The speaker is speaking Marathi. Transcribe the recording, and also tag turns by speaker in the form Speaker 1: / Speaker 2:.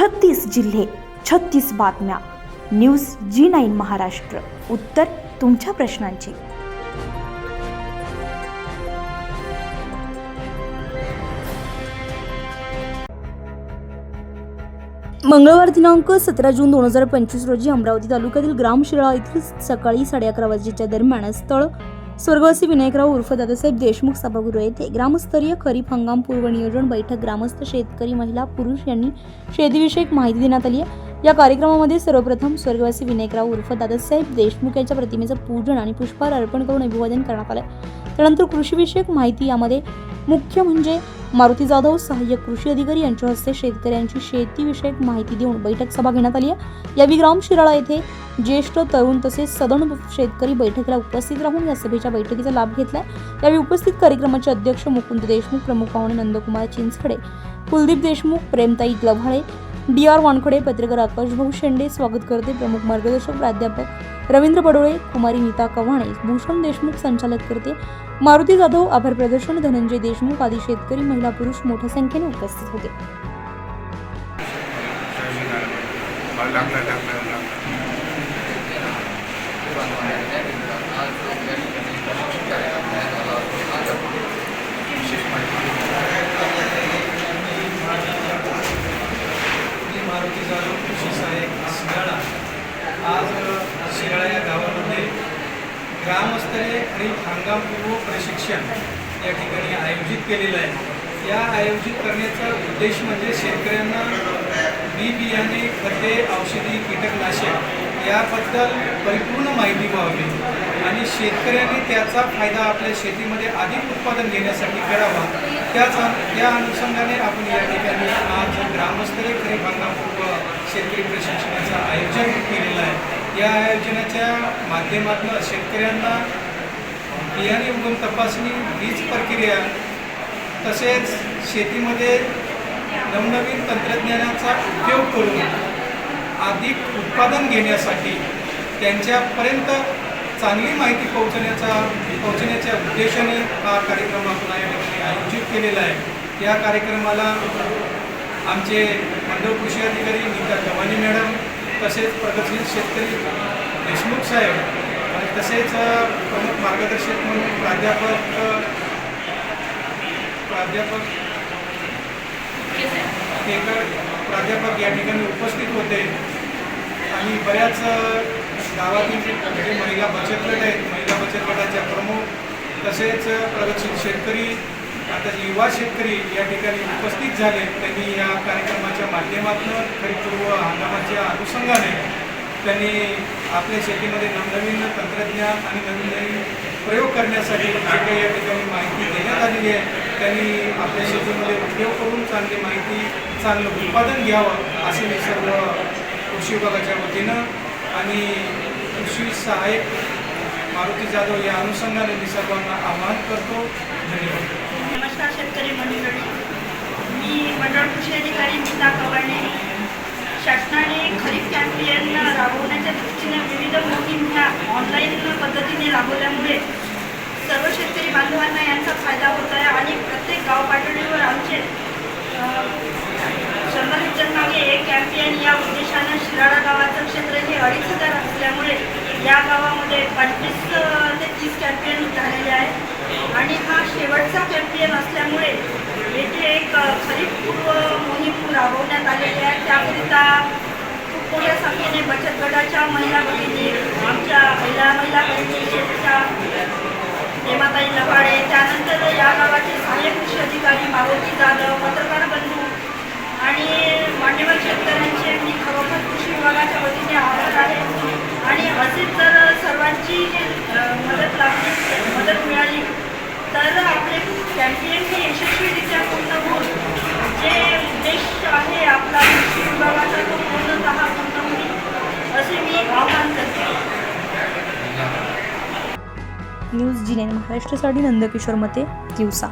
Speaker 1: छत्तीस जिल्हे छत्तीस बातम्या. News G nine Maharashtra. उत्तर तुमच्या प्रश्नांची. मंगळवार दिनांक सतरा जून दोन हजार पंचवीस रोजी अमरावती तालुक्यातील ग्राम शिराळा येथील सकाळी साडे अकरा वाजेच्या दरम्यान स्थळ स्वर्गवासी विनायकराव उर्फ दादासाहेब देशमुख सभागृह येथे ग्रामस्तरीय खरीप हंगाम पूर्व नियोजन बैठक ग्रामस्थ शेतकरी महिला पुरुष यांनी शेतीविषयक माहिती देण्यात आली आहे. या कार्यक्रमामध्ये सर्वप्रथम स्वर्गवासी विनायकराव उर्फ दादासाहेब देशमुख यांच्या प्रतिमेचं पूजन आणि पुष्पहार अर्पण करून अभिवादन करण्यात आलं. त्यानंतर कृषीविषयक माहिती यामध्ये मुख्य म्हणजे मारुती जाधव सहाय्यक कृषी अधिकारी यांच्या हस्ते शेतकऱ्यांची शेतीविषयक माहिती देऊन बैठक सभा घेण्यात आली आहे. यावेळी ग्राम शिराळा येथे ज्येष्ठ तरुण तसेच सदन शेतकरी बैठकीला उपस्थित राहून या सभेच्या बैठकीचा लाभ घेतला यावेळी उपस्थित कार्यक्रमाचे अध्यक्ष मुकुंद देशमुख प्रमुख पाहुणे नंदकुमार चिंचखडे कुलदीप देशमुख प्रेमताई लव्हाळे डी आर वानखडे पत्रकार आकाश भाऊ शेंडे स्वागत करते. प्रमुख मार्गदर्शक प्राध्यापक रवींद्र पडोळे कुमारी नीता कव्हाणे भूषण देशमुख संचालक करते. मारुती जाधव आभार प्रदर्शन धनंजय देशमुख आदी शेतकरी महिला पुरुष मोठ्या संख्येने उपस्थित होते
Speaker 2: लागला लागला लागला
Speaker 3: मी मारुती जाधव कृषी सहाय्यक शिराळा आज अ, शिराळा या गावामध्ये ग्रामस्तरीय खरीप हंगामपूर्व प्रशिक्षण या ठिकाणी आयोजित केलेलं आहे. या आयोजित करण्याचा उद्देश म्हणजे शेतकऱ्यांना बी बियाणे खते औषधी कीटकनाशक याबद्दल परिपूर्ण माहिती व्हावी आणि शेतकऱ्यांनी त्याचा फायदा आपल्या शेतीमध्ये अधिक उत्पादन घेण्यासाठी करावा. त्याच त्या अनुषंगाने आपण या ठिकाणी आज ग्रामस्तरीय खरीप हंगामपूर्व शेतकरी प्रशिक्षणाचं आयोजन केले या आयोजनाच्या माध्यमातून शेतकऱ्यांना बियाणे उगम तपासणी वीज प्रक्रिया तसेच शेतीमध्ये नवनवीन तंत्रज्ञानाचा उपयोग करून अधिक उत्पादन घेण्यासाठी त्यांच्यापर्यंत चांगली माहिती पोहोचण्याचा पोहोचण्याच्या उद्देशाने हा कार्यक्रम आपण या ठिकाणी आयोजित केलेला आहे. या कार्यक्रमाला आमचे मंडळ कृषी अधिकारी नीता गव्हाणी मॅडम तसेच प्रगतशील शेतकरी देशमुख साहेब आणि तसेच प्रमुख मार्गदर्शक म्हणून प्राध्यापक प्राध्यापक केकर प्राध्यापक या ठिकाणी उपस्थित होते. आणि बऱ्याच गावातील जे जे महिला बचत गट आहेत महिला बचत गटाच्या प्रमुख तसेच प्रगतशील शेतकरी आता युवा शेतकरी या ठिकाणी उपस्थित झाले त्यांनी या कार्यक्रमाच्या माध्यमातून खरीपूर्व हंगामाच्या अनुषंगाने त्यांनी आपल्या शेतीमध्ये नवनवीन तंत्रज्ञान आणि नवीन नवीन प्रयोग करण्यासाठी जे काही या ठिकाणी माहिती देण्यात आलेली आहे त्यांनी आपल्या शेतीमध्ये उपयोग करून चांगली माहिती चांगलं उत्पादन घ्यावं असे मी सर्व कृषी विभागाच्या वतीनं आणि कृषी सहाय्यक मारुती जाधव या अनुषंगाने मी सर्वांना आवाहन करतो. धन्यवाद.
Speaker 4: नमस्कार शेतकरी मंडळी. मी मंडळ कृषी अधिकारी नीता कवाडे शासनाने खरीप कॅम्पियन राबवण्याच्या दृष्टीने विविध मोहीम ह्या ऑनलाईन पद्धतीने राबवल्यामुळे सर्व शेतकरी बांधवांना यांचा फायदा होत आहे आणि प्रत्येक गाव पातळीवर आमचे शंभर हेक्टर मागे एक कॅम्पियन या उद्देशानं शिराळा गावाचं क्षेत्र हे अडीच हजार असल्यामुळे या गावामध्ये पंचवीस ते तीस कॅम्पियन झालेले आहे आणि हा शेवटचा कॅम्पियन असल्यामुळे येथे एक अ, मोहीम राबवण्यात आलेली आहे. त्याकरिता खूप मोठ्या संख्येने बचत गटाच्या महिला भगिनी आमच्या महिला महिला परिषदेच्या हेमाताई लवाडे त्यानंतर या गावाचे सहाय्यक कृषी अधिकारी मारुती जाधव पत्रकार बंधू आणि मान्यवर शेतकऱ्यांचे मी खरोखर कृषी विभागाच्या वतीने आभार आहे आणि असेच जर सर्वांची अ, मदत लागली मदत मिळाली तर आपले कॅम्पियन हे यशस्वीरित्या पूर्ण होऊन जे उद्देश आहे आपला कृषी विभागाचा तो पूर्णतः पूर्ण होईल असे मी आवाहन करते.
Speaker 1: न्यूज जी महाराष्ट्रासाठी नंदकिशोर मते दिवसा.